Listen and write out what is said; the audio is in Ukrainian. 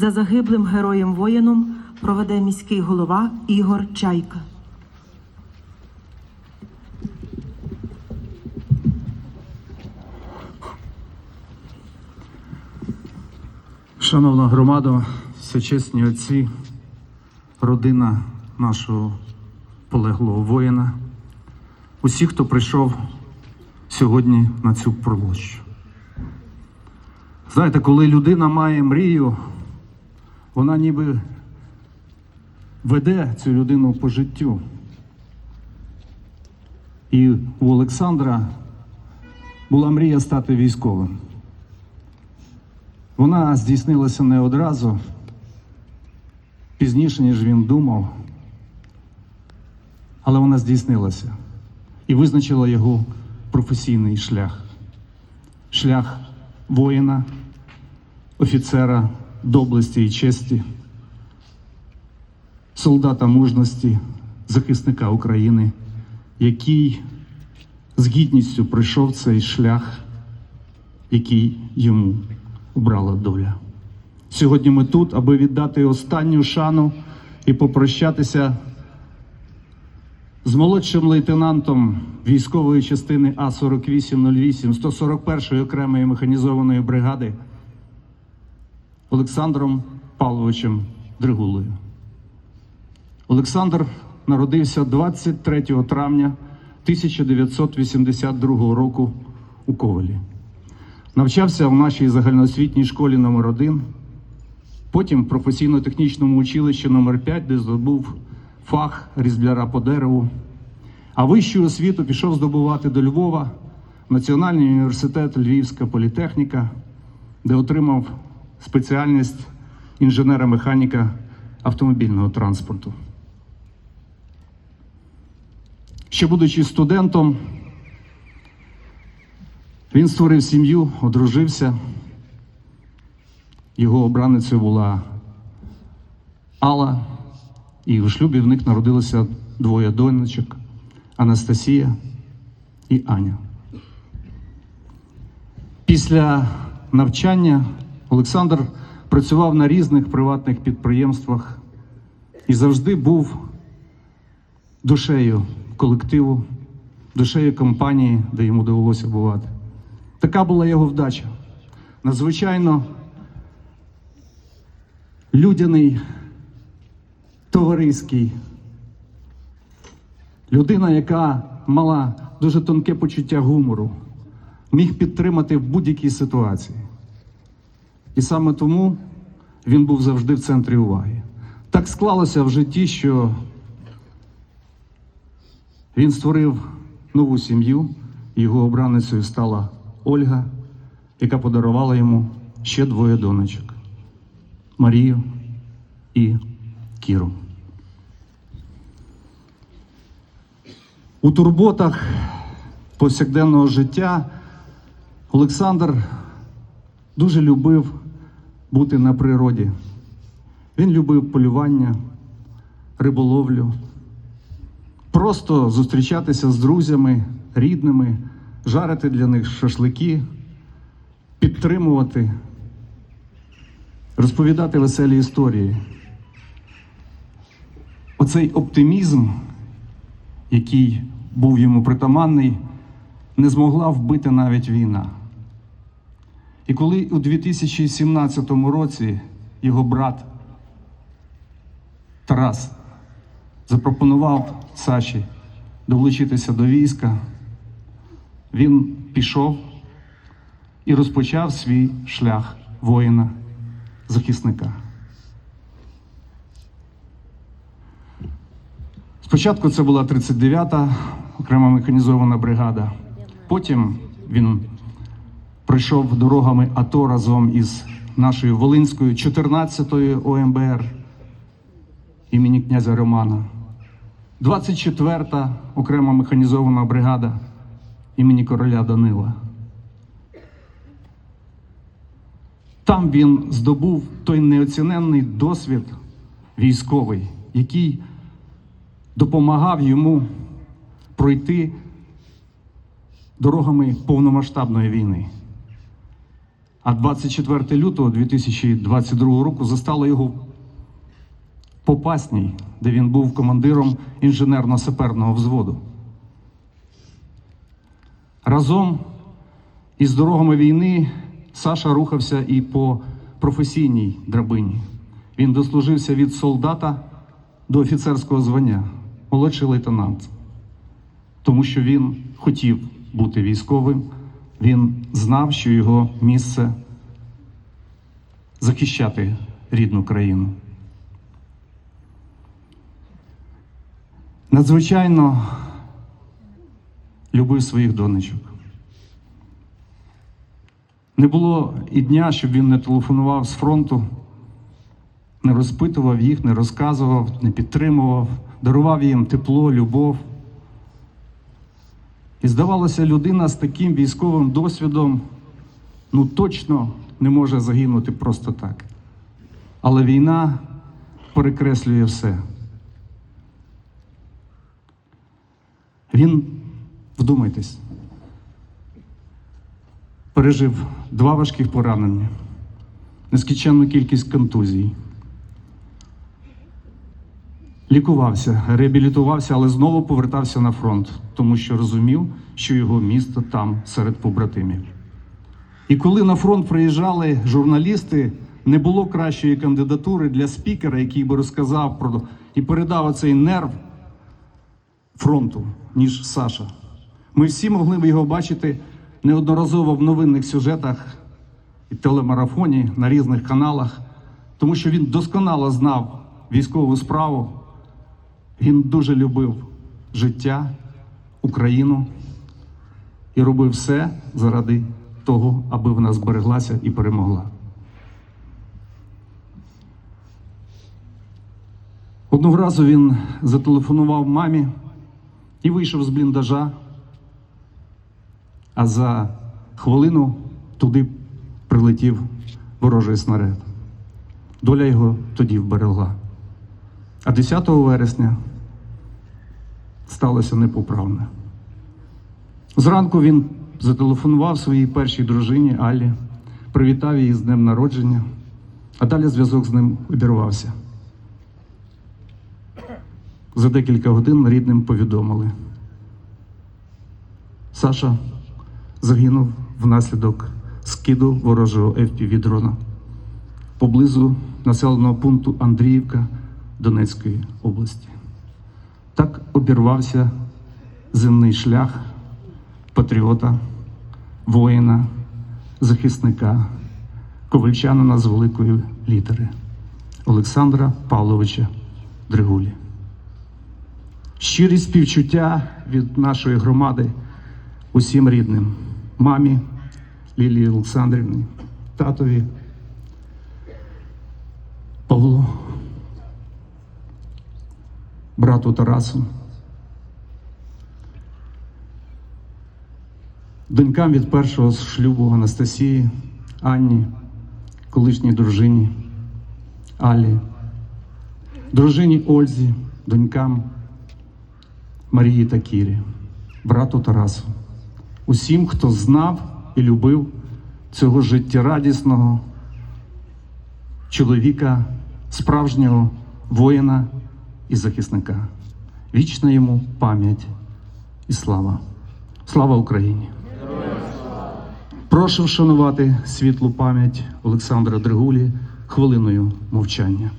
за загиблим героєм воїном проведе міський голова Ігор Чайка. Шановна громада, всечесні отці, родина нашого полеглого воїна, усі, хто прийшов сьогодні на цю площу. Знаєте, коли людина має мрію, вона ніби веде цю людину по життю. І у Олександра була мрія стати військовим. Вона здійснилася не одразу, пізніше, ніж він думав, але вона здійснилася і визначила його професійний шлях. Шлях воїна, офіцера доблесті і честі, солдата мужності, захисника України, який з гідністю пройшов цей шлях, який йому обрала доля. Сьогодні ми тут, аби віддати останню шану і попрощатися з молодшим лейтенантом військової частини А-4808 141-ї окремої механізованої бригади Олександром Павловичем Дригулою. Олександр народився 23 травня 1982 року у Ковелі. Навчався в нашій загальноосвітній школі номер 1 потім в професійно-технічному училищі номер 5 де здобув фах різбляра по дереву. А вищу освіту пішов здобувати до Львова, Національний університет Львівська політехніка, де отримав спеціальність інженера-механіка автомобільного транспорту. Ще будучи студентом, він створив сім'ю, одружився. Його обраницею була Алла, і в шлюбі в них народилося двоє донечок Анастасія і Аня. Після навчання Олександр працював на різних приватних підприємствах і завжди був душею колективу, душею компанії, де йому довелося бувати. Така була його вдача. Надзвичайно людяний, товариський. Людина, яка мала дуже тонке почуття гумору, міг підтримати в будь-якій ситуації. І саме тому він був завжди в центрі уваги. Так склалося в житті, що він створив нову сім'ю, його обраницею стала Ольга, яка подарувала йому ще двоє донечок Марію і Кіру. У турботах повсякденного життя Олександр дуже любив бути на природі. Він любив полювання, риболовлю, просто зустрічатися з друзями, рідними, жарити для них шашлики, підтримувати, розповідати веселі історії. Оцей оптимізм, який був йому притаманний, не змогла вбити навіть війна. І коли у 2017 році його брат Тарас запропонував Саші долучитися до війська, він пішов і розпочав свій шлях воїна, захисника. Спочатку це була 39-та окрема механізована бригада. Потім він пройшов дорогами АТО разом із нашою Волинською 14-ю ОМБР імені князя Романа. 24-та окрема механізована бригада імені короля Данила. Там він здобув той неоціненний досвід військовий, який допомагав йому пройти дорогами повномасштабної війни. А 24 лютого 2022 року застало його Попасній, де він був командиром інженерно-саперного взводу. Разом із дорогами війни Саша рухався і по професійній драбині. Він дослужився від солдата до офіцерського звання, молодший лейтенант, тому що він хотів бути військовим, він знав, що його місце захищати рідну країну. Надзвичайно любив своїх донечок. Не було і дня, щоб він не телефонував з фронту, не розпитував їх, не розказував, не підтримував, дарував їм тепло, любов. І здавалося, людина з таким військовим досвідом ну точно не може загинути просто так. Але війна перекреслює все. Він, вдумайтесь, пережив два важких поранення, нескінченну кількість контузій. Лікувався, реабілітувався, але знову повертався на фронт, тому що розумів, що його місто там серед побратимів. І коли на фронт приїжджали журналісти, не було кращої кандидатури для спікера, який би розказав про і передав оцей нерв фронту, ніж Саша. Ми всі могли б його бачити неодноразово в новинних сюжетах і телемарафоні на різних каналах, тому що він досконало знав військову справу. Він дуже любив життя, Україну і робив все заради того, аби вона збереглася і перемогла. Одного разу він зателефонував мамі і вийшов з бліндажа, а за хвилину туди прилетів ворожий снаряд. Доля його тоді вберегла. А 10 вересня сталося непоправне. Зранку він зателефонував своїй першій дружині Аллі, привітав її з днем народження, а далі зв'язок з ним обірвався. За декілька годин рідним повідомили. Саша загинув внаслідок скиду ворожого FPV-дрона поблизу населеного пункту Андріївка Донецької області. Так обірвався земний шлях патріота, воїна, захисника, ковальчанина з великої літери Олександра Павловича Дригулі. Щирі співчуття від нашої громади усім рідним, мамі Лілії Олександрівні, татові брату Тарасу, донькам від першого шлюбу Анастасії, Анні, колишній дружині Алі, дружині Ользі, донькам Марії та Кірі, брату Тарасу, усім, хто знав і любив цього життєрадісного чоловіка, справжнього воїна і захисника. Вічна йому пам'ять і слава. Слава Україні! Прошу вшанувати світлу пам'ять Олександра Дригулі хвилиною мовчання.